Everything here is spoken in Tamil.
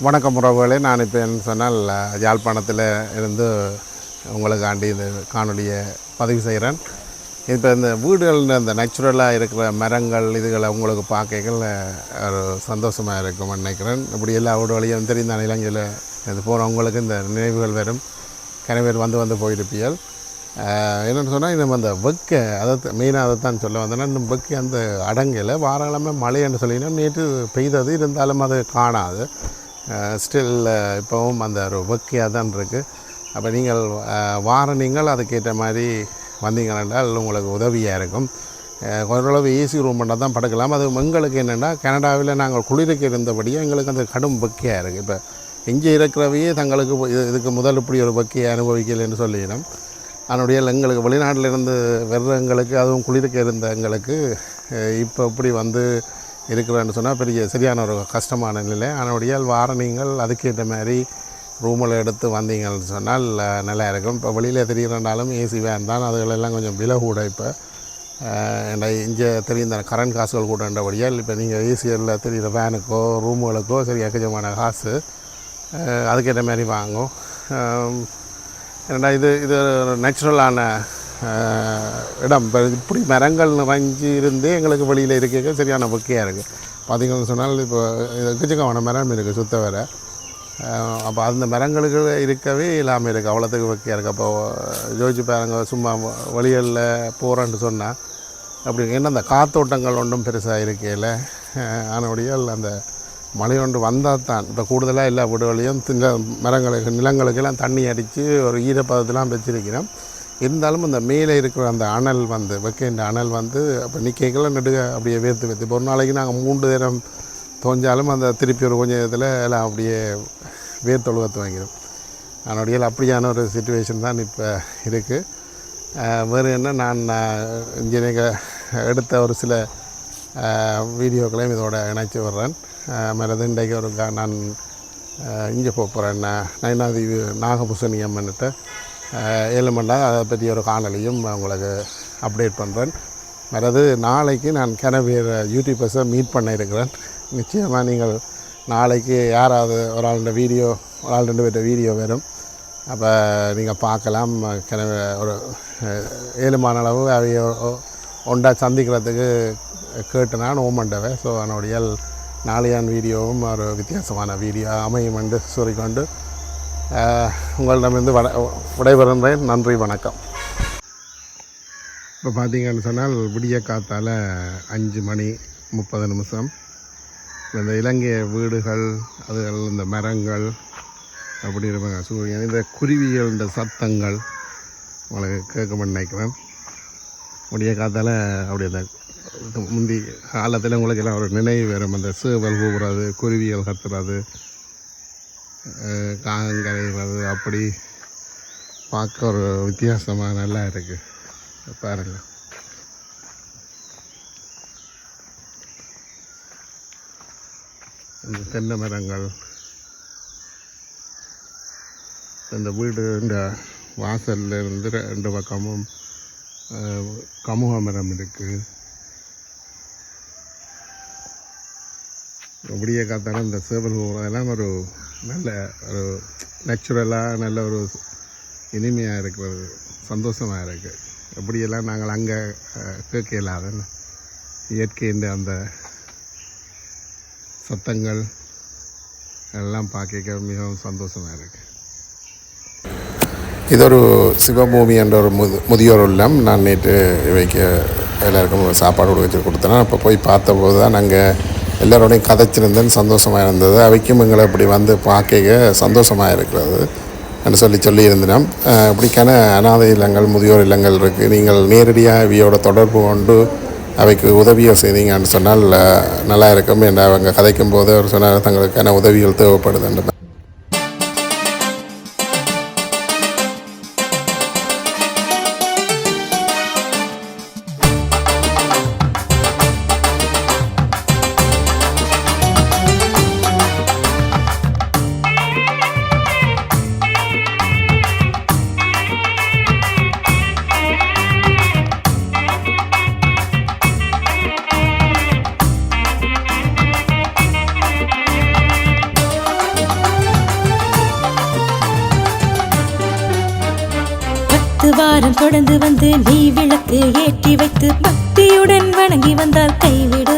வணக்கம் உறவுகளே. நான் இப்போ என்ன சொன்னால் யாழ்ப்பாணத்தில் இருந்து உங்களுக்காண்டி இந்த காணொலியை பதிவு செய்கிறேன். இப்போ இந்த வீடுகளில் இந்த நேச்சுரலாக இருக்கிற மரங்கள் இதுகளை உங்களுக்கு பார்க்கல ஒரு சந்தோஷமாக இருக்கும்னு நினைக்கிறேன். இப்படி எல்லா வீடுகளையும் வழியும் தெரிந்த இலங்கையில் இது போகிறவங்களுக்கு இந்த நினைவுகள் வரும். கனவேர் வந்து வந்து போயிருப்பீர்கள் என்னென்னு சொன்னால் நம்ம அந்த வெக்க அதை மெயினாக அதை தான் சொல்ல வந்தேன்னா இந்த வெக்க அந்த அடங்கலை வாரக்கிழமை மழைன்னு சொல்லினா நேற்று பெய்தது இருந்தாலும் அது காணாது. ஸ்டில் இப்போவும் அந்த ஒரு தான் இருக்குது அப்போ நீங்கள் ஆஹ் வார நீங்கள் அதுக்கேற்ற மாதிரி வந்தீங்கன்னா உங்களுக்கு உதவியாக இருக்கும். ஓரளவு ஏசி ரூம் பண்ணால் தான் படுக்கலாம். அது எங்களுக்கு என்னென்னா கனடாவில் நாங்கள் குளிருக்கு இருந்தபடியே எங்களுக்கு அந்த கடும் பக்கியாக இருக்குது இப்போ இங்கே இருக்கிறவையே தங்களுக்கு இது- இதுக்கு முதல் இப்படி ஒரு பக்கியை அனுபவிக்கலைன்னு சொல்லிடும் அதனுடைய எங்களுக்கு வெளிநாட்டில் இருந்து வர்ற எங்களுக்கு அதுவும் குளிருக்கு இருந்த எங்களுக்கு இப்போ இப்படி வந்து இருக்கிறேன்னு சொன்னால் பெரிய சரியான ஒரு கஷ்டமான நிலை அதனுடைய வார நீங்கள் அதுக்கேற்ற மாதிரி ரூமில் எடுத்து வந்தீங்கன்னு சொன்னால் நல்லா இருக்கும். இப்போ வெளியில் தெரிகிறனாலும் ஏசி வேன் தான். அதுகளெல்லாம் கொஞ்சம் விலை கூட இப்போ என்ன இங்கே தெரியும் இந்த கரண்ட் காசுகள் கூடன்றபடியால் இப்போ நீங்கள் ஏசியில் தெரிகிற வேனுக்கோ ரூமுகளுக்கோ சரி எக்கச்சமான காசு அதுக்கேற்ற மாதிரி வாங்கும். ஏன்னா இது இது நேச்சுரலான இடம். இப்போ இப்படி மரங்கள் நிறைஞ்சு இருந்தே எங்களுக்கு வெளியில் இருக்க சரியான வெக்கையாக இருக்குது பார்த்தீங்கன்னு சொன்னால் இப்போ எக்கச்சக்கமான மரம் இருக்குது சுத்த வர அப்போ அந்த மரங்களுக்கு இருக்கவே இல்லாமல் இருக்குது அவ்வளோத்துக்கு வெக்கையாக இருக்குது அப்போ ஜோதிச்சு பாருங்க சும்மா வழிகளில் போகிறேன்னு சொன்னால் அப்படி ஏன்னா அந்த காத்தோட்டங்கள் ஒன்றும் பெருசாக இருக்கையில். ஆனபடியால் அந்த மழை ஒன்று வந்தால் தான் இப்போ கூடுதலாக எல்லா வீடுகளையும் திங்க மரங்களுக்கு நிலங்களுக்கெல்லாம் தண்ணி அடித்து ஒரு ஈரப்பதத்தெலாம் வச்சிருக்கிறோம். இருந்தாலும் அந்த மேலே இருக்கிற அந்த அனல் வந்து வைக்கின்ற அனல் வந்து அப்போ நிற்கைகளை நடுக அப்படியே வேர்த்து வேர்த்து. இப்போ ஒரு நாளைக்கு நாங்கள் மூன்று நேரம் தோஞ்சாலும் அந்த திருப்பி ஒரு கொஞ்சம் இதில் எல்லாம் அப்படியே வேர்த்தொழுகத்து வாங்கிடும் அதனுடைய அப்படியான ஒரு சுச்சுவேஷன் தான் இப்போ இருக்குது வேறு என்ன நான் இங்கே நீங்கள் எடுத்த ஒரு சில வீடியோக்களையும் இதோட இணைச்சி வர்றேன் அஹ், இன்றைக்கு ஒரு நான் இங்கே போக போகிறேன் நயனாதீவு நாகபூசணி அம்மன்கிட்ட. ஏழுமண்டா அதை பற்றி ஒரு காணொலியும் உங்களுக்கு அப்டேட் பண்ணுறேன் மற்றது நாளைக்கு நான் கிணவீர் யூடியூபர்ஸை மீட் பண்ண இருக்கிறேன். நிச்சயமாக நீங்கள் நாளைக்கு யாராவது ஒரு ஆளுடைய வீடியோ ஒரு ஆள் ரெண்டு பேர்ட்ட வீடியோ வரும் அப்போ நீங்கள் பார்க்கலாம். கிணறு ஒரு ஏழுமான அளவு அவைய ஒன்றா சந்திக்கிறதுக்கு கேட்டு நான் ஓமண்டவை. ஸோ அதனுடைய நாளையான் வீடியோவும் ஒரு வித்தியாசமான வீடியோ அமையும் என்று சொல்லிக்கொண்டு உங்களிடமிருந்து வட விடைபெறுகிறேன். நன்றி வணக்கம். இப்போ பார்த்தீங்கன்னு சொன்னால் விடிய காத்தால் அஞ்சு மணி முப்பது நிமிஷம். இந்த இலங்கை வீடுகள் அதுகள் இந்த மரங்கள் அப்படி இருப்பாங்க. சூரியன் இந்த குருவிகள் இந்த சத்தங்கள் உங்களுக்கு கேட்கும்னு நினைக்கிறேன் முடிய காத்தால் அப்படி அந்த முந்தி காலத்தில் உங்களுக்கு எல்லாம் ஒரு நினைவு வரும். அந்த சேவல் கூவுறது குருவிகள் கத்துறது காங்கரைகிறது அப்படி பார்க்க ஒரு வித்தியாசமாக நல்லா இருக்குது பாருங்கள் இந்த தென்னை மரங்கள் இந்த வீடு இந்த வாசல்ல இருந்து ரெண்டு பக்கமும் கமுக மரம் இருக்குது விடிய காத்தாலும் இந்த சேவல் அதெல்லாம் ஒரு நல்ல ஒரு நேச்சுரலாக நல்ல ஒரு இனிமையாக இருக்கிறது. சந்தோஷமாக இருக்குது அப்படியெல்லாம் நாங்கள் அங்கே கேட்க இல்லாத இயற்கையின் அந்த சத்தங்கள் எல்லாம் பார்க்க மிகவும் சந்தோஷமாக இருக்குது இது ஒரு சிவபூமி என்ற ஒரு முது முதியோர் உள்ளம் நான் நேற்று இவைக்கு எல்லாருக்கும் சாப்பாடு வச்சு கொடுத்தேன் அப்போ போய் பார்த்தபோது தான் நாங்கள் எல்லாரோடையும் கதைச்சிருந்தேன் சந்தோஷமாக இருந்தது அவைக்கும் எங்களை இப்படி வந்து பார்க்க சந்தோஷமாக இருக்கிறது என்று சொல்லி சொல்லியிருந்தினோம் இப்படிக்கான அனாதை இல்லங்கள் முதியோர் இல்லங்கள் இருக்குது நீங்கள் நேரடியாக இவையோட தொடர்பு கொண்டு அவைக்கு உதவியை செய்தீங்கன்னு சொன்னால் நல்லா இருக்கும் என்று அவங்க கதைக்கும் போது அவர் சொன்னார் தங்களுக்கான உதவிகள் தேவைப்படுது என்று வாரம் தொடர்ந்து வந்து நீ விளக்கு ஏற்றி வைத்து பக்தியுடன் வணங்கி வந்தால் கைவிடு.